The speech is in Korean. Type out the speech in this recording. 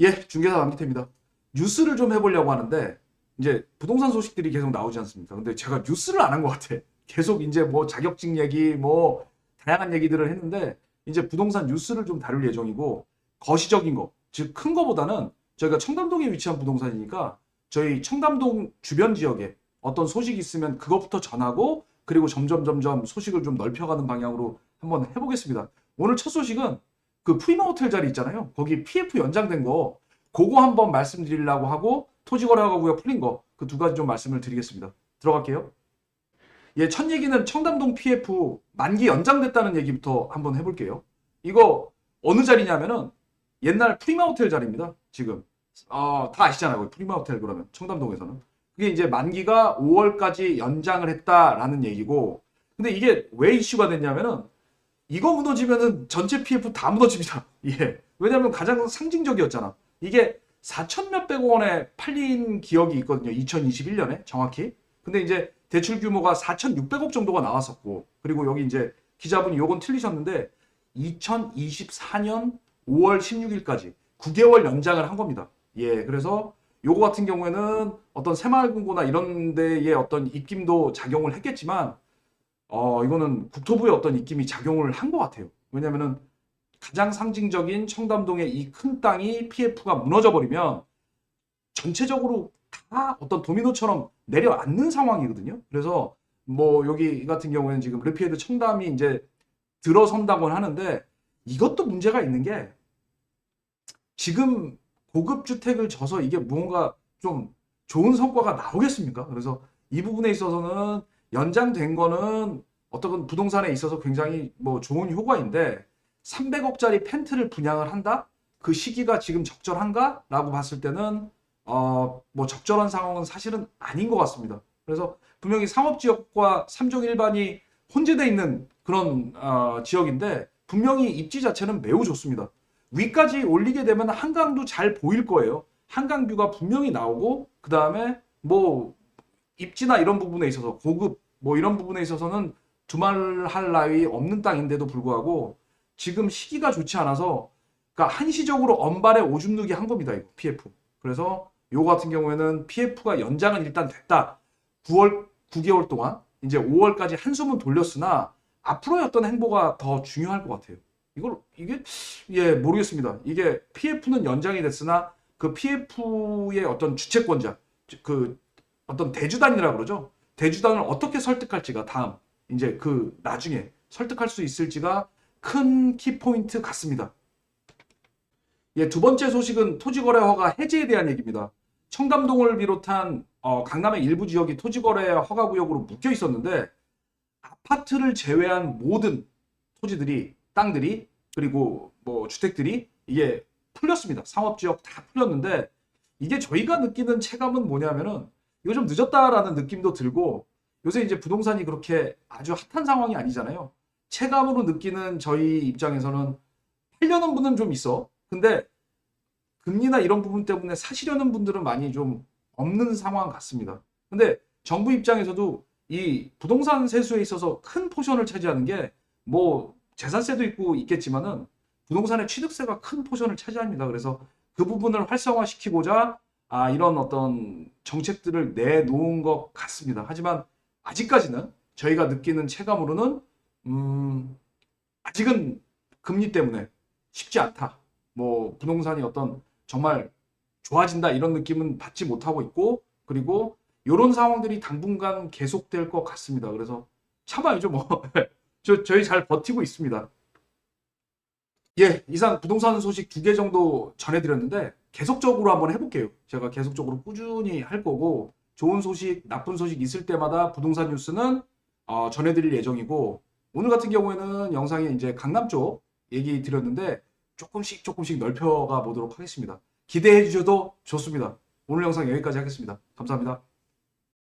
예, 중개사 남기태입니다. 뉴스를 좀 해보려고 하는데 이제 부동산 소식들이 계속 나오지 않습니까? 근데 제가 뉴스를 안 한 것 같아. 계속 이제 뭐 자격증 얘기, 뭐 다양한 얘기들을 했는데 이제 부동산 뉴스를 좀 다룰 예정이고 거시적인 거, 즉 큰 거보다는 저희가 청담동에 위치한 부동산이니까 저희 청담동 주변 지역에 어떤 소식이 있으면 그것부터 전하고 그리고 점점 점점 소식을 좀 넓혀가는 방향으로 한번 해보겠습니다. 오늘 첫 소식은 그 프리마 호텔 자리 있잖아요. 거기 PF 연장된 거 그거 한번 말씀드리려고 하고 토지거래허가 구역 풀린 거 그 두 가지 좀 말씀을 드리겠습니다. 들어갈게요. 예, 첫 얘기는 청담동 PF 만기 연장됐다는 얘기부터 한번 해볼게요. 이거 어느 자리냐면은 옛날 프리마 호텔 자리입니다. 지금 어, 다 아시잖아요. 프리마 호텔 그러면 청담동에서는 그게 이제 만기가 5월까지 연장을 했다라는 얘기고 근데 이게 왜 이슈가 됐냐면은 이거 무너지면은 전체 PF 다 무너집니다. 예. 왜냐면 가장 상징적이었잖아. 이게 4천 몇백 원에 팔린 기억이 있거든요. 2021년에 정확히. 근데 이제 대출 규모가 4,600억 정도가 나왔었고 그리고 여기 이제 기자분이 요건 틀리셨는데 2024년 5월 16일까지 9개월 연장을 한 겁니다. 예. 그래서 요거 같은 경우에는 어떤 새마을금고나 이런 데의 어떤 입김도 작용을 했겠지만 어, 이거는 국토부의 어떤 입김이 작용을 한 것 같아요. 왜냐면은 가장 상징적인 청담동의 이 큰 땅이 PF가 무너져 버리면 전체적으로 다 어떤 도미노처럼 내려앉는 상황이거든요. 그래서 뭐 여기 같은 경우에는 지금 르피에드 청담이 이제 들어선다고 하는데 이것도 문제가 있는 게 지금 고급 주택을 져서 이게 무언가 좀 좋은 성과가 나오겠습니까? 그래서 이 부분에 있어서는 연장된 거는 어떤 부동산에 있어서 굉장히 뭐 좋은 효과인데 300억짜리 펜트를 분양을 한다? 그 시기가 지금 적절한가? 라고 봤을 때는 어 뭐 적절한 상황은 사실은 아닌 것 같습니다. 그래서 분명히 상업지역과 3종 일반이 혼재되어 있는 그런 어, 지역인데 분명히 입지 자체는 매우 좋습니다. 위까지 올리게 되면 한강도 잘 보일 거예요. 한강 뷰가 분명히 나오고 그 다음에 뭐 입지나 이런 부분에 있어서 고급 뭐 이런 부분에 있어서는 두말할 나위 없는 땅인데도 불구하고 지금 시기가 좋지 않아서 그러니까 한시적으로 언발에 오줌 누기 한 겁니다 이거 PF. 그래서 요 같은 경우에는 PF가 연장은 일단 됐다. 9월 9개월 동안 이제 5월까지 한숨은 돌렸으나 앞으로의 어떤 행보가 더 중요할 것 같아요. 이걸 이게 예 모르겠습니다. 이게 PF는 연장이 됐으나 그 PF의 어떤 주채권자 그 어떤 대주단이라 그러죠. 대주단을 어떻게 설득할지가 다음 이제 그 나중에 설득할 수 있을지가 큰 키포인트 같습니다. 예, 두 번째 소식은 토지거래 허가 해제에 대한 얘기입니다. 청담동을 비롯한 어, 강남의 일부 지역이 토지거래 허가 구역으로 묶여 있었는데 아파트를 제외한 모든 토지들이 땅들이 그리고 뭐 주택들이 이게 풀렸습니다. 상업지역 다 풀렸는데 이게 저희가 느끼는 체감은 뭐냐면은 이거 좀 늦었다라는 느낌도 들고 요새 이제 부동산이 그렇게 아주 핫한 상황이 아니잖아요. 체감으로 느끼는 저희 입장에서는 팔려는 분은 좀 있어. 근데 금리나 이런 부분 때문에 사시려는 분들은 많이 좀 없는 상황 같습니다. 근데 정부 입장에서도 이 부동산 세수에 있어서 큰 포션을 차지하는 게 뭐 재산세도 있고 있겠지만은 부동산의 취득세가 큰 포션을 차지합니다. 그래서 그 부분을 활성화시키고자 아, 이런 어떤 정책들을 내놓은 것 같습니다. 하지만 아직까지는 저희가 느끼는 체감으로는 음, 아직은 금리 때문에 쉽지 않다. 뭐 부동산이 어떤 정말 좋아진다 이런 느낌은 받지 못하고 있고 그리고 이런 상황들이 당분간 계속될 것 같습니다. 그래서 참아야죠 뭐. 저, 저희 잘 버티고 있습니다. 예, 이상 부동산 소식 두 개 정도 전해드렸는데 계속적으로 한번 해볼게요. 제가 계속적으로 꾸준히 할 거고 좋은 소식, 나쁜 소식 있을 때마다 부동산 뉴스는 어, 전해드릴 예정이고 오늘 같은 경우에는 영상에 이제 강남 쪽 얘기 드렸는데 조금씩 조금씩 넓혀가 보도록 하겠습니다. 기대해 주셔도 좋습니다. 오늘 영상 여기까지 하겠습니다. 감사합니다.